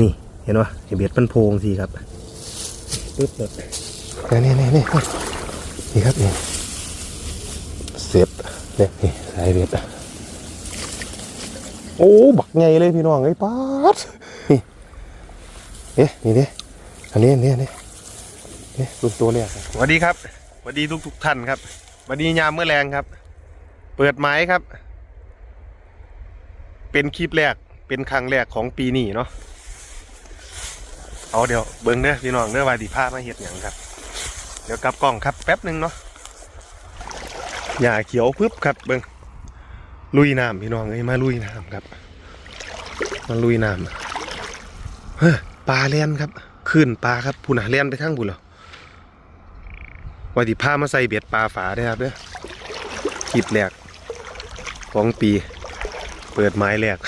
นี่เห็นปะเห็นเบ็ดมันโพงสิครับปึ๊บเลยนี่นี่นี่นี่นี่ครับนี่เสร็จเนี่ยนี่สายเบ็ดโอ้บักใหญ่เลยพี่น้องไอ้ยป๊าดนี่เอ๊ะนี่ดิอันนี้อันนี้อันนี้นี่รุ่นตัวเนี่ยสวัสดีครับสวัสดีทุกทุกๆท่านครับสวัสดียามเมื่อแรงครับ เปิดไม้ครับ เป็นคลิปแรกเป็นครั้งแรกของปีนี้เนาะ เอาเดี๋ยวเบิ้งเด้อพี่น้องเด้อว่าดีผ้ามาเห็ดหยังครับ เดี๋ยวกลับกล้องครับแป๊บหนึ่งเนาะหญ้าเขียวปึ๊บครับเบิ้งลุยน้ำพี่น้องเอ้ยมาลุยน้ำครับมาลุยน้ำเฮ้ปลาเลียนครับขึ้นปลาครับผู้น่ะเลียนไปทั้งบุญเหรอว่าดีผ้ามาใส่เบ็ดปลาฝาได้ครับเด้อคลิปแรกของปี เปิดไม้แรก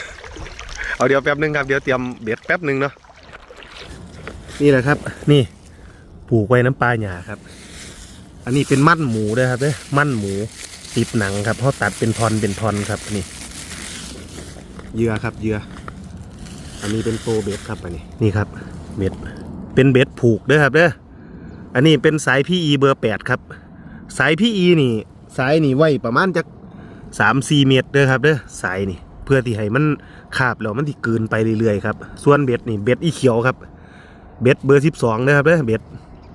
เอาเดี๋ยวแป๊บหนึงครับเดี๋ยวเตรียมเบ็ดแป๊บหนึงเนาะ นี่แหละครับ นี่ปลูกไว้น้ำปลาหยาครับ อันนี้เป็นมั่นหมูด้วยครับเด้อมั่นหมูติดหนังครับเขาตัดเป็นทอนเป็นทอนครับนี่เหยื่อครับเหยื่ออันนี้เป็นโปรเบ็ดครับอันนี้นี่ครับเบ็ดเป็นเบ็ดผูกด้วยครับเด้ออันนี้เป็นสายพีอีเบอร์แปดครับ สายพีอีนี่ สายนี่ไว้ประมาณจะสามสี่เมตรเด้อครับเด้อสายนี่ เพื่อที่ให้มันคาบแล้วมันที่กลืนไปเรื่อยๆครับ ส่วนเบ็ดนี่เบ็ดอีเขียวครับ เบ็ดเบอร์สิบสองนะครับเด้อเบ็ด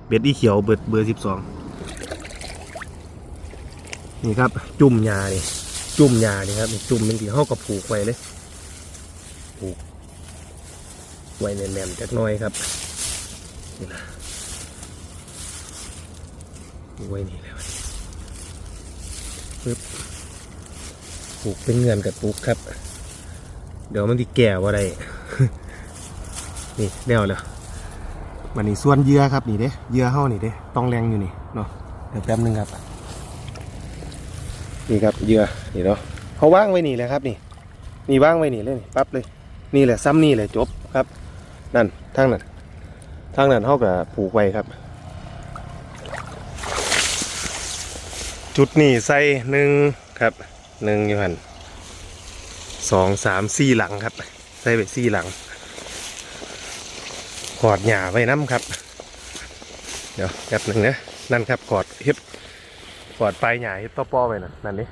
เบ็ดอีเขียวเบ็ดเบอร์สิบสองนี่ครับ จุ่มยานี่จุ่มยานี่ครับจุ่มเป็นที่ห้ากับผูกไว้เลยผูกไว้แน่นๆจักหน้อยครับนี่นะไว้นี่แล้วปึ๊บผูกเป็นเงื่อนกับผูกครับ เดี๋ยวมันที่แก่ว่าไรนี่เดี๋ยวแล้ว มันนี่ส่วนเยื่อครับนี่เด้เยื่อเฮานี่เด้ต้องแรงอยู่นี่เนาะเดี๋ยวแป๊บนึงครับ นี่ครับเยื่อนี่เนาะเขาว่างไว้นี่แหละครับนี่นี่ว่างไว้นี่เลยนี่ปั๊บเลย นี่แหละซ้ำนี่แหละจบครับ นั่นทางนั้นทางนั้นเฮาก็ผูกไว้ครับ จุดนี่ใส่หนึ่งครับหนึ่งอยู่หันสองสามสี่หลังครับ ใส่ไปสี่หลัง กอดหญ้าไว้น้ำครับ เดี๋ยวแป๊บหนึ่งนะนั่นครับกอดเฮ็ดกอดปลายหญ้าเฮ็ดป้อไว้นั่นนั่นนี่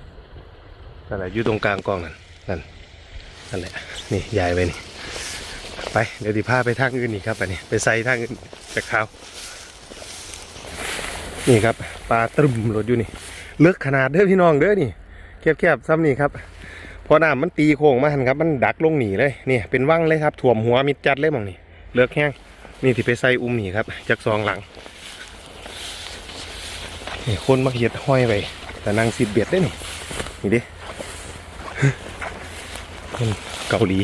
นั่นแหละอยู่ตรงกลางกองนั่นนั่นนั่นแหละนี่ยายไว้นี่ไปเดี๋ยวดิพาไปทางอื่นนี่ครับอันนี้ไปใส่ทางอื่นจากเขานี่ครับปลาตรึมรถอยู่นี่เลือกขนาดเด้อพี่น้องเด้อนี่แคบๆซ้ำนี่ครับพอน้ำมันตีโค้งมาหันครับ มันดักลงหนีเลยนี่เป็นว่างเลยครับถ่วมหัวมิดจัดเลยมองนี่เลือกแห้ง นี่ที่ไปใส่อุ้มนี่ครับจากซองหลังนี่คนมาเขียดห้อยไปแต่นางสิบเบียดได้หนี่นี่ดิคนเกาหลี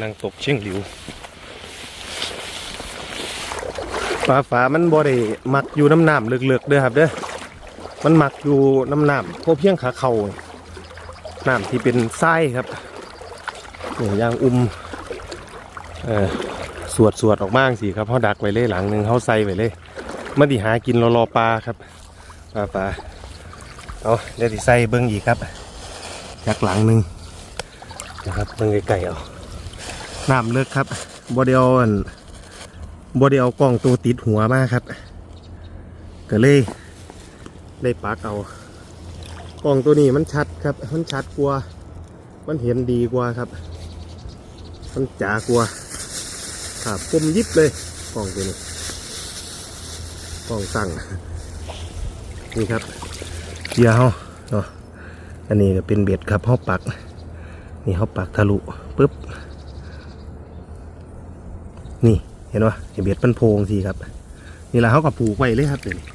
นางตกเชียงหลิวปลาฝามันบ่ได้มักอยู่น้ำน้ำเลือกๆเด้อครับเด้อมันมักอยู่น้ำน้ำพวกเพียงขาเข่าน้ำที่เป็นไส้ครับนี่ย่างอุ้มเออ สวดสวดออกมาสิครับเขาดักไว้เลยหลังหนึ่งเขาใส่ไว้เลยมันดิหากินรอรอปลาครับปลาปลาเอาเดี๋ยวดิใส่เบิ้งอีกครับจากหลังหนึ่งนะครับเบิ้งไก่ๆเอาน้ำเลิกครับบอดียวอั่นบอดียวกล้องตัวติดหัวมากครับก็เลยได้ปักเอากล้องตัวนี้มันชัดครับ มันชัดกว่า มันเห็นดีกว่าครับ มันจ๋ากว่า ครับคมยิบเลยกล่องตัวนี้กล่องสั่งนี่ครับเหยื่อเขาเนาะอันนี้ก็เป็นเบ็ดครับเขาปัก นี่เขาปักทะลุปุ๊บนี่เห็นปะเห็นเบ็ดมันโพงสิครับ นี่แหละเขาก็ผูกไว้เลยครับเดี๋ยวนี้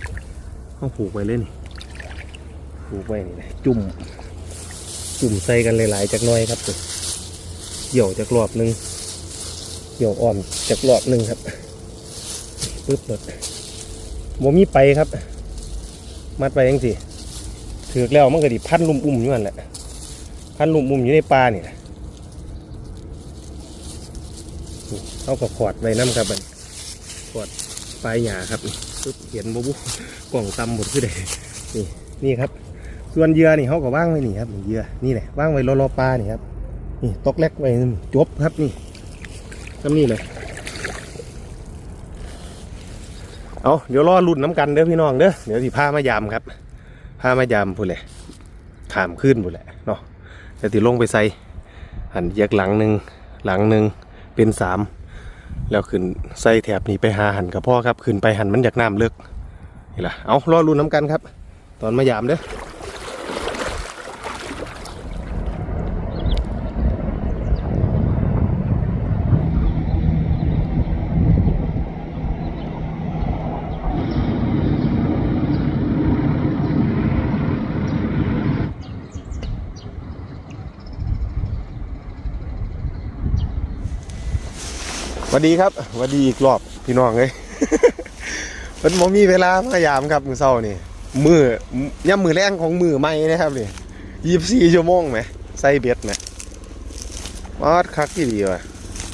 เขาผูกไว้เลยนี่ผูกไว้นี่นะจุ่ม จุ่มใส่กันหลายๆจากน้อยครับตัวเหี่ยวจากรอบนึง เกี่ยวอ่อนจากหลอดหนึ่งครับปึ๊บหมดโมมีไปครับ มัดไปยังสิถือแล้วมันก็ดิพันลุ่มอุ่มอยู่นั่นแหละ พันลุ่มอุ่มอยู่ในปลาเนี่ยนี่เอากับขอดไว้น้ำครับมันขอดปลายหยาครับปึ๊บเห็นบ่บุกล่องตำหมดคือเดนี่นี่ครับ ส่วนเหยื่อนี่เขาก็ว่างไว้นี่ครับเหยื่อนี่แหละว่างไว้รอรอปลานี่ครับนี่ตกเล็กไว้จบครับนี่ น้ำนี่เลยเอาเดี๋ยวรอรุ่นน้ำกันเด้อพี่น้องเด้อเดี๋ยวสิพามายามครับพามายามพูดเลยขามขึ้นพูดแหละเนาะเดี๋ยวติลงไปใส่หันแยกหลังหนึ่งหลังหนึ่งเป็นสามแล้วขึ้นใส่แถบนี้ไปหาหันกับพ่อครับขึ้นไปหันมันอยากน้ำเลิกนี่ล่ะเอารอรุ่นน้ำกันครับ ตอนมายามเด้อ วัสดีครับสวัสดีอีกรอบพี่น้องเลยมันบ่มีเวลามายามครับมือเศร้านี่มือย่ำมือแรงของมือใหม่นะครับนี่ยี่สิบสี่ชั่วโมงไหมใส่เบ็ดไหมมอดคักที่ดีว่ะ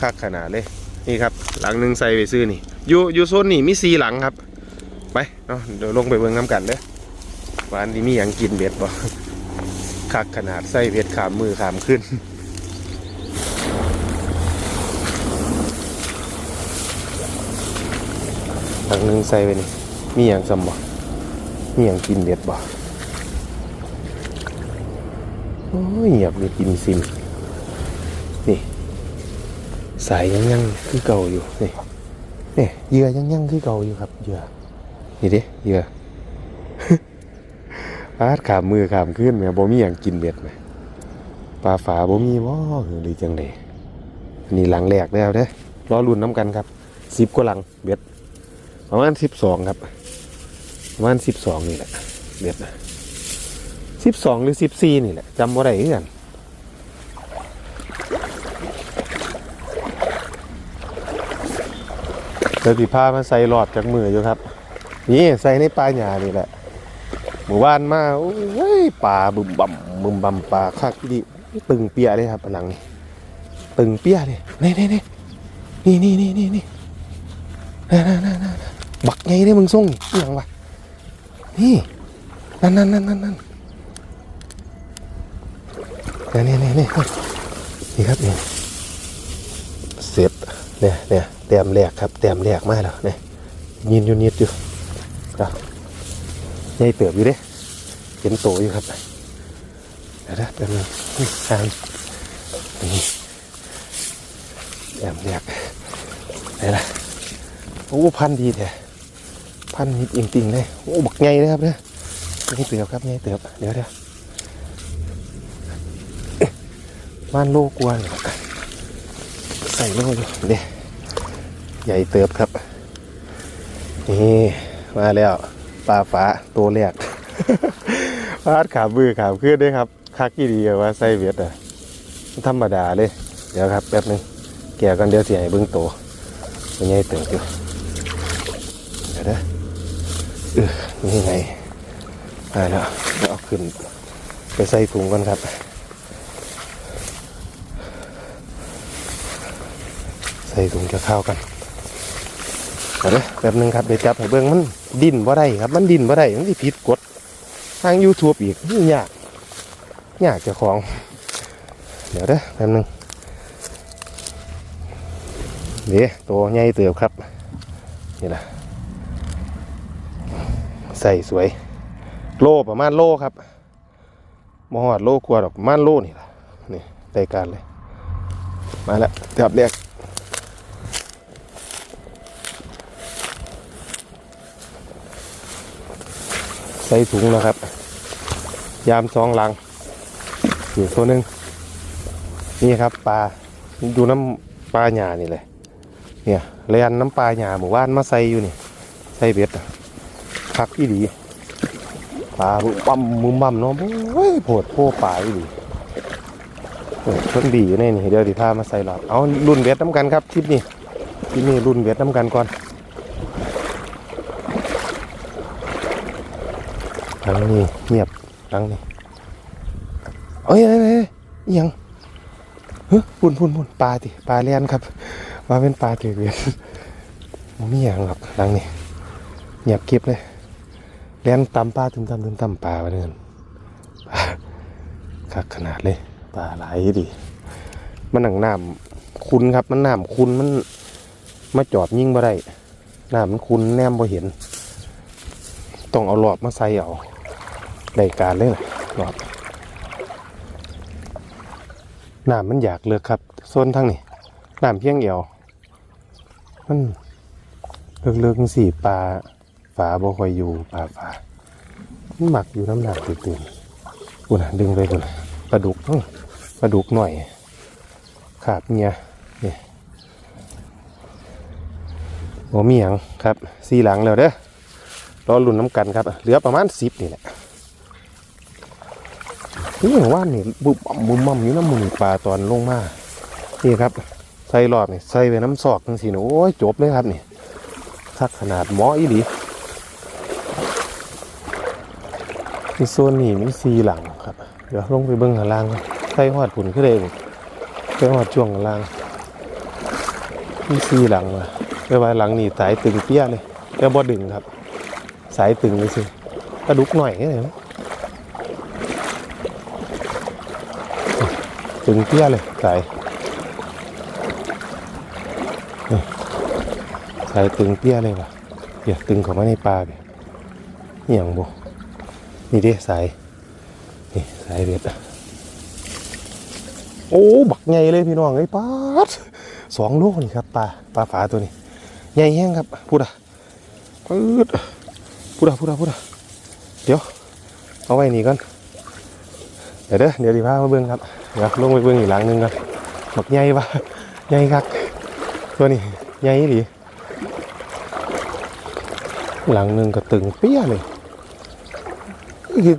คักขนาดเลย นี่ครับ หลังหนึ่งใส่ไปซื้อนี่อยู่อยู่โซนนี่มีสี่หลังครับ ไปเนาะเดี๋ยวลงไปเบิ่งน้ำกันเด้อวาอันนี้มีอย่างกินเบ็ดบ่คักขนาดใส่เบ็ดขามมือขามขึ้น หลังหนึ่งใส่ไปนี่มีอย่างสมบ่มีอย่างกินเด็ดบ่โอ้ยเงียบเลยกินซิมนี่ สายยังยังคือเก่าอยู่นี่นี่เหยื่อยังยังคือเก่าอยู่ครับเหยื่อนี่ดิเหยื่อปาดขามมือขามขึ้นแหม่บ่มีอย่างกินเบ็ดไหมปลาฝาบ่มีบ่หรือจังไดอันนี่หลังแรกแล้วเด้อรอรุ่นน้ำกันครับสิบกว่าหลังเบ็ด ประมาณสิบสองครับ ประมาณสิบสองนี่แหละเบ็ดนะสิบสองหรือสิบสี่นี่แหละจำว่าได้เหมือนกันเดี๋ยวสิพามาใส่หลอดจากมืออยู่ครับ นี่ใส่ในปลาหยานี่แหละหมู่บ้านมาโอ้ยปลาบึมบั่มบึมบั่มปลาคักดีตึงเปียเลยครับหลังนี้ตึงเปียเลยนี่นี่นี่นี่นี่นี่นี่นี่ บักไงเนี่ยมึงส่งอหย่างวะนี่ นั่นนั่นนั่นนั่นนั่นนี่นี่นี่นี่นี่ครับนี่เสร็จเนี่ยเนี่ยแต้มแรกครับแต้มแรกมากแล้วเนี่ยยินอยู่นิดอยู่ครับใหญ่เติบอยู่เด้เห็นโตอยู่ครับเดี๋ยวนะแป๊บนึงนี่ทางนี่แต้มแรกไหนล่ะโอ้พันธีแท้ พันธุ์นิดจริงๆเลยโอ้บักไงเลยครับเนี่ยนี่เตือบครับไงเตือบเดี๋ยวเดี๋ยวบ้านโลกวนใส่โลอยู่เดี๋ยใหญ่เติบครับ นี่มาแล้วปลาฟ้าตัวแรกพาดขาบือขาขึ้นด้วยครับคักกี่ดีว่าใส่เวียดอะธรรมดาเลย เดี๋ยวครับแป๊บนึงแกะกันเดี๋ยวเสียให้เบิ้งโตมันใหญ่เติบอยู่เดี๋ยวนะ เออนี่ไงได้แล้วเดี๋ยวเอาขึ้น ไปใส่ถุงก่อนครับใส่ถุงจะเข้ากันเดี๋ยวแป๊บหนึงครับเดี๋ยวจับให้เบิ้งมันดิ้นว่าได้ครับ มันดิ้นว่าได้มันที่ผิดกฎทาง YouTube อีกนี่ยากยากจ้าของ เดี๋ยวนะแป๊บหนึงเดี๋ยวตัวใหญ่เติบครับ นี่แหละ ใส่สวย โลประมาณโลครับมหอดโลกว่าดอกประมาณโลนี่แหละนี่รายการเลย มาแล้วจับแรกใส่ถุงนะครับ ยามสองหลังอยู่ตัวหนึ่งนี่ครับปลาดูน้ำปลาหยานี่เลย เนี่ยเรียนน้ำปลาหยาหมู่บ้านมาใส่อยู่นี่ ใส่เบ็ดอะ คักอีดีปลาบึ้มบั่มมึมบั่มเนาะโอ้ยโผดโพปลาอีดีโอ้ยเพิ่นดีอยู่ในนี่เดี๋ยวดิพามาใส่หลอดเอารุ่นเบ็ดน้ำกันครับคลิปนี้คลิปนี้รุ่นเบ็ดน้ำกันก่อนหลังนี้เงียบหลังนี้เอ้ยเอ้ยเอ้ยยังเฮ้ยพุ่นพุ่นพุ่นปลาติปลาเลียนครับว่าเป็นปลาถือเวียนมันไม่อย่างหรอกดังนี่เงียบเก็บเลย เลี้ยนตำปลาถึงตำถึงตำปลาไปเนื่อนคักขนาดเลยปลาหลายดีมันหนังน้ำคุณครับ มันน้ำคุณมันมาจอดยิ่งบ่ได้น้ำมันคุณแนมบ่เห็น ต้องเอาหลอดมาใส่เอาได้การเลยหลอดน้ำมันอยากเลือกครับโซนทั้งนี้น้ำเพียงเอวมันเลือกๆสี่ปลา ฝาบ่ค่อยอยู่ปลาฝาหมักอยู่น้ำหนักตื่นๆกูนะดึงไปกูนะปลาดุกเอ้าปลาดุกหน่อย ขาดเมียนี่โอ้มีหยังครับสีหลังแล้วเด้อรอลุ่นน้ำกันครับ เหลือประมาณสิบนี่แหละนี่อย่างว่านี่บุบบุมมั่มอยู่น้ำมือปลาตอนลงมานี่ครับใส่หลอดนี่ใส่ไปน้ำซอกจังสินโอ้ยจบเลยครับนี่ทักขนาดหมออีหลี ที่โซนนี่มีสีหลังครับ เดี๋ยวลงไปเบิ้งข้างล่างใส่หอดผุนขึ้นเลยนี่ไปหอดช่วงล่างมีซีหลังมาเรียกว่าหลังนี่สายตึงเปี้ยเลยเรียกบ่ดึงครับ สายตึงเลยสิกระดุกหน่อยแค่ไหนวตึงเปี้ยเลยสายสายตึงเปี้ยเลยว่ะเดี๋ยวตึงเข้ามาในปลาไปนี่อย่างบ่ นี่ดิสาย นี่สายเบ็ดโอ้ บักใหญ่เลยพี่น้องไอ้ยปาสองโลนี่ครับปลาปลาฝาตัวนี้ ใหญ่แห้งครับพูดอะปืดพูดอะพูดอะพูดอะเดี๋ยว เอาไว้นี่ก่อนเดี๋ยวเด้อเดี๋ยวดีพามาเบิ้งครับเดี๋ยวลงไปเบิ้งอีกหลังนึงก่อนบักใหญ่ปะใหญ่ครับตัวนี้ใหญ่หรือหลังนึงก็ตึงเปี้ยเลย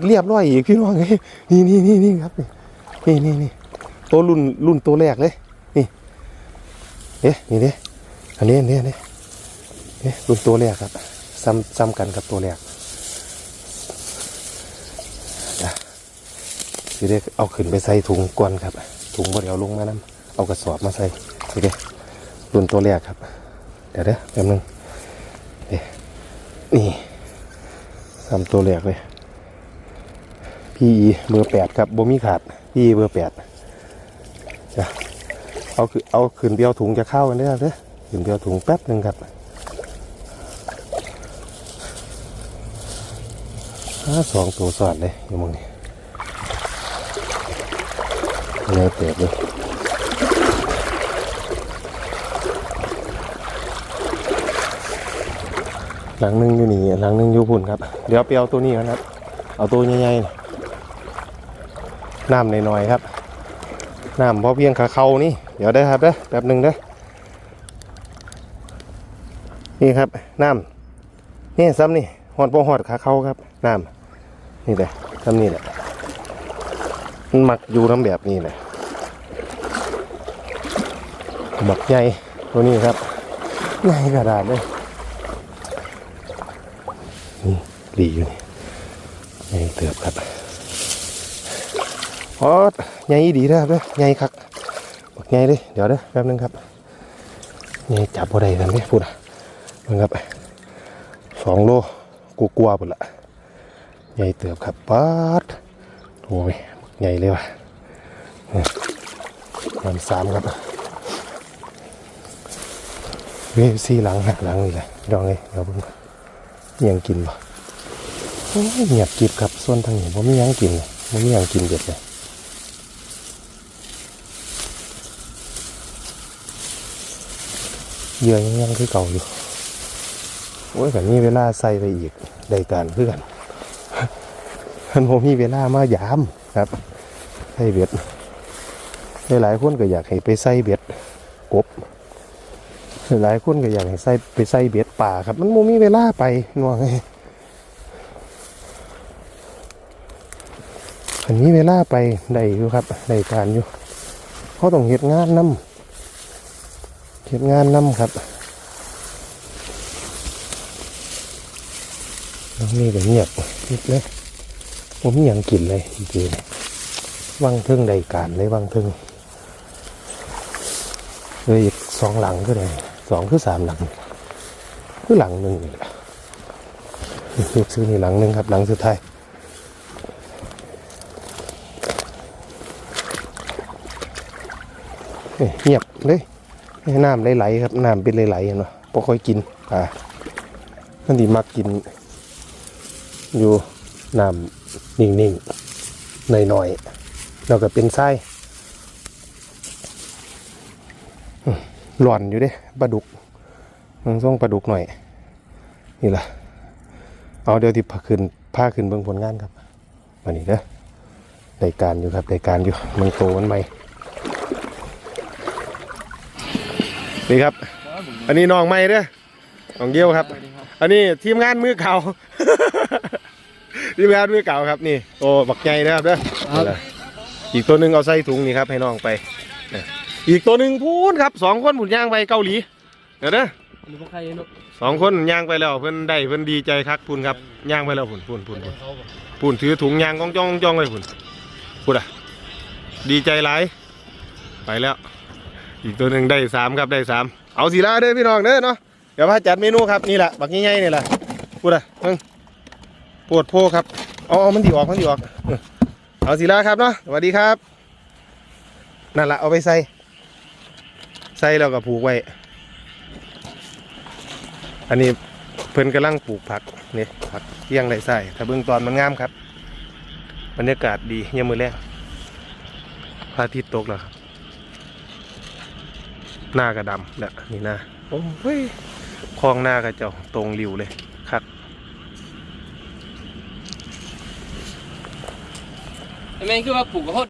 เรียบร้อยอีกพี่น้องนี่นี่นี่นี่ครับนี่นี่นี่ตัวรุ่นรุ่นตัวแรกเลย นี่เอ๊ะนี่เนี่ยอันนี้อันนี้อันนี้เนี่ยรุ่นตัวแรกครับซ้ำซ้ำกันกับตัวแรกนะสิได้เอาขึ้นไปใส่ถุงก่อนครับ ถุงบ่เดี๋ยวลงมานํเอากระสอบมาใส่สิเด้รุ่นตัวแรกครับ เดี๋ยวเด้อแป๊บนึงนี่ซ้ำตัวแรกเลย พีเบอร์แปดครับบ่มีขาดพีเบอร์แปดเอาคือเอาขืนเดียวถุงจะเข้ากันได้แล้วเด้อขืนเดียวถุงแป๊บหนึ่งครับห้าสองตัวสอดเลยอยู่มึงนี่เนื้อเปิดเลยหลังนึงอยู่นี่หลังนึงอยู่พุ่นครับ เดี๋ยวไปเอาตัวนี้กันครับ เอาตัวใหญ่ๆ น้ำหน่อยๆครับน้ำพอเพียงขาเขานี่ เดี๋ยวได้ครับเด้อแป๊บหนึ่งเด้อนี่ครับน้ำนี่ซ้ำนี่หอดพอหอดขาเขาครับน้ำนี่เลยซ้ำนี่แหละมันหมักอยู่น้ำแบบนี้เลยหมักใหญ่ตัวนี้ครับใหญ่กระดาษเลยนี่ดีอยู่นี่ใหญ่เติบครับ โอ้ใหญ่ดีนะครับเด้อใหญ่คักบักใหญ่เลยเดี๋ยวเด้อแป๊บนึงครับใหญ่จับบ่ได้ทันทีพูดอะมึงครับสองโลกูกลัวๆหมดละใหญ่เติบครับป๊าดโอ้ยบักใหญ่เลยว่ะลำสามครับเว้ยสี่หลังหักหลังนี่แหละดองเลยเดี๋ยวเพิ่งยังกินบ่เงียบกิบครับส่วนทางนี้ผมไม่ยังกินผมไม่ยังกินเด็ดเลย เยื่อยังยังคือเก่าอยู่โอ้ยแบบนี้เวลาใส่ไปอีกได้การเพื่อนมันผมมีเวลามายามครับใส่เบ็ดหลายคนก็อยากให้ไปใส่เบ็ดกบหลายคนก็อยากให้ใส่ไปใส่เบ็ดป่าครับ มันโมมีเวลาไปนัวไงอันนี้เวลาไปได้อยู่ครับได้การอยู่เขาต้องเห็ดงานน้ำ เก็บงานน้ำครับน้องนี่ก็เงียบนิดเลยผมยังกินเลยจริงๆวังเทิงใดการเลยวังเทิงเลยอีกสองหลังก็ได้สองคือสามหลังคือหลังหนึ่งนี่แหละยกซื้อนี่หลังหนึ่งครับ หลังสุดท้ายเงียบเลย น้ำไหลๆครับน้ำเป็นไหลๆเห็นปะพอค่อยกินปลามันดีมักกิน อยู่น้ำนิ่งๆหน่อยๆแล้วก็เป็นไส้หล่อนอยู่เด้ปลาดุกมันส่งปลาดุกหน่อย นี่ล่ะเอาเดี๋ยวที่พาขึ้นพาขึ้นเบิ่งผลงานครับมานี่เด้อได้การอยู่ครับได้การอยู่มันโตมันใหม่ นี่ครับ อันนี้น้องใหม่เด้อน้องเกี้ยวครับ อันนี้ทีมงานมือเก่า ทีมงานมือเก่าครับนี่โอ้บักใหญ่นะครับเด้อนี่ล่ะอีกตัวหนึ่งเอาใส่ถุงนี่ครับให้น้องไปเอออีกตัวหนึ่งพูนครับสองคนผุนย่างไปเกาหลี เดี๋ยวเด้อหรือพวกใครเนาะสองคนย่างไปแล้วเพิ่นได้เพิ่นดีใจคักพุ่นครับย่างไปแล้วพุ่นพุ่นพุ่นพุ่นเขาบอกพุ่นถือถุงยางกองจ้องกองจ้องเลยพุ่นพุ่นอะดีใจหลายไปแล้ว อีกตัวหนึ่งได้สามครับได้สามเอาสีลาเด้อพี่น้องเด้อเนาะเดี๋ยวพาจัดเมนูครับนี่แหละบักง่ายๆนี่แหละพุ่นอะเพิ่งปวดโพครับเอาเอามันดีออกมันดีออก เอาสีลาครับเนาะสวัสดีครับ นั่นแหละเอาไปใส่ ใส่แล้วก็ผูกไว้ อันนี้เพิ่นกำลังปลูกผักนี่ผักเที่ยงไรใส่ถ้าเบื้องตอนมันงามครับบรรยากาศดีเยี่ยมมือแรกพระอาทิตย์ตกแล้วครับ หน้ากระดำแหละนี่หน้าโอ้ยคลองหน้ากระเจ้าตรงริวเลยครับไอ้แม่งคือว่าปลูกกระโพด